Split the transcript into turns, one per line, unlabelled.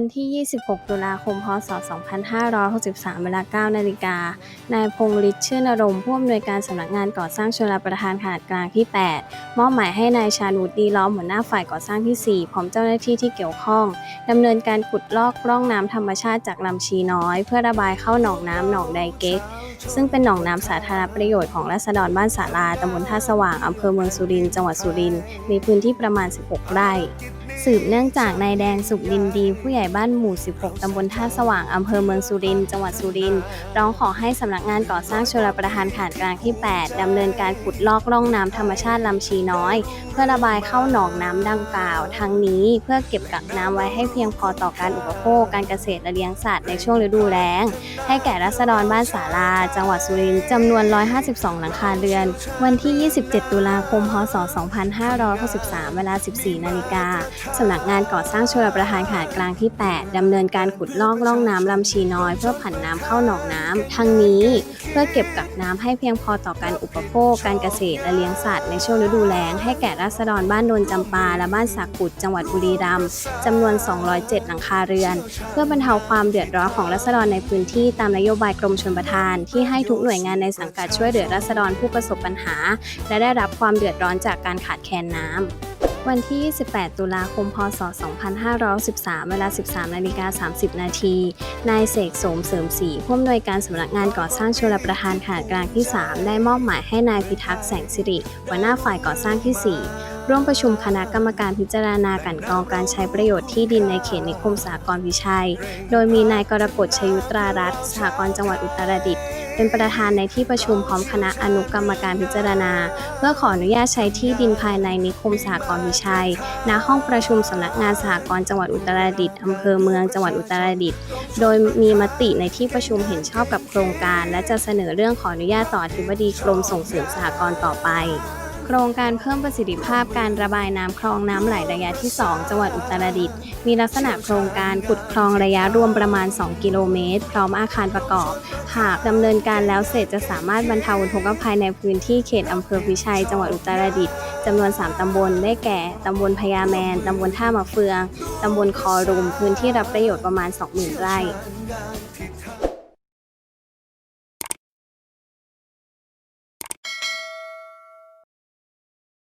วันที่ 26 ตุลาคม พศ 2563 เวลา 9 นาฬิกา นายพงษ์ฤทธิ์เชื่อารมณ์ผู้อำนวยการสำนักงานก่อสร้างชลประทานขนาดกลางที่ 8 มอบหมายให้นายชาญวุฒิดีล้อมหัวหน้าฝ่ายก่อสร้างที่ 4 พร้อมเจ้าหน้าที่ที่เกี่ยวข้องดำเนินการขุดลอกร่องน้ำธรรมชาติจากลำชีน้อย เพื่อระบายเข้าหนองน้ำหนองไดเก๊ก ซึ่งเป็นหนองน้ำสาธารณประโยชน์ของราษฎรบ้านสาราตำบลท่าสว่างอำเภอเมืองสุรินทร์จังหวัดสุรินทร์มีพื้นที่ประมาณ 16 ไร่ สืบเนื่องจากนายแดงสุขดินดี ผู้ใหญ่บ้านหมู่ 16 ตำบลท่าสว่าง อำเภอเมืองสุรินทร์ จังหวัดสุรินทร์ ร้องขอให้สำนักงานก่อสร้างชลประทานขาดกลางที่ 8 ดำเนินการขุดลอกร่องน้ำธรรมชาติลำชีน้อย เพื่อระบายเข้าหนองน้ำดังกล่าว ทั้งนี้เพื่อเก็บกักน้ำไว้ให้เพียงพอต่อการอุปโภค การเกษตรและเลี้ยงสัตว์ในช่วงฤดูแล้ง ให้แก่รัษฎรบ้านสาราจังหวัดสุรินทร์จำนวน 152 หลังคาเรือน วันที่ 27 ตุลาคม พศ 2563 เวลา 14 นาฬิกาสำนักงานก่อสร้างชลประทานขนาดกลางที่ 8 ดำเนินการขุดลอกร่องน้ำลำชีน้อย เพื่อผันน้ำเข้าหนองน้ำทั้งนี้เพื่อเก็บกักน้ำให้เพียงพอต่อการอุปโภค การเกษตรและเลี้ยงสัตว์ในช่วงฤดูแล้ง ให้แก่ราษฎรบ้านโนนจำปา และบ้านสากุดจังหวัดบุรีรัมย์จำนวน 207 หลังคาเรือน เพื่อบรรเทาความเดือดร้อนของราษฎรในพื้นที่ตามนโยบายกรมชลประทาน ที่ให้ทุกหน่วยงานในสังกัดช่วยเหลือราษฎรผู้ประสบปัญหา และได้รับความเดือดร้อนจากการขาดแคลนน้ำ วันที่ 28 ตุลาคม พศ 2513 เวลา 13 นาฬิกา 30 นาที นายเสกสมเสริมศรีผู้อำนวยการสำนักงานก่อสร้างชลประทานขนาดกลางที่ 3 ได้มอบหมายให้นายพิทักษ์แสงสิริหัวหน้าฝ่ายก่อสร้างที่ 4 ร่วมประชุมคณะกรรมการพิจารณากลันกองการใช้ประโยชน์ที่ดินในเขตนิคมสากรณ์พิชัย โดยมีนายกรกฎชยุตรารัตน์สหกรณ์จังหวัดอุตรดิตถ์เป็นประธานในที่ประชุมพร้อมคณะอนุกรรมการพิจารณา เพื่อขออนุญาตใช้ที่ดินภายในนิคมสหกรณ์พิชัย ณ ห้องประชุมสำนักงานสหกรณ์จังหวัดอุตรดิตถ์อำเภอเมืองจังหวัดอุตรดิตถ์ โดยมีมติในที่ประชุมเห็นชอบกับโครงการ และจะเสนอเรื่องขออนุญาตต่ออธิบดีกรมส่งเสริมสหกรณ์ต่อไป โครงการเพิ่มประสิทธิภาพการระบายน้ำคลองน้ำไหลระยะที่ 2 จังหวัดอุตรดิตถ์มีลักษณะโครงการขุดคลองระยะรวมประมาณ 2 กิโลเมตร พร้อมอาคารประกอบ หากดำเนินการแล้วเสร็จจะสามารถบรรเทาอุทกภัยในพื้นที่เขตอำเภอพิชัย จังหวัดอุตรดิตถ์จำนวน 3 ตำบลได้แก่ ตำบลพญาแมน ตำบลท่ามะเฟือง ตำบลคอรุม พื้นที่รับประโยชน์ประมาณ 20,000 ไร่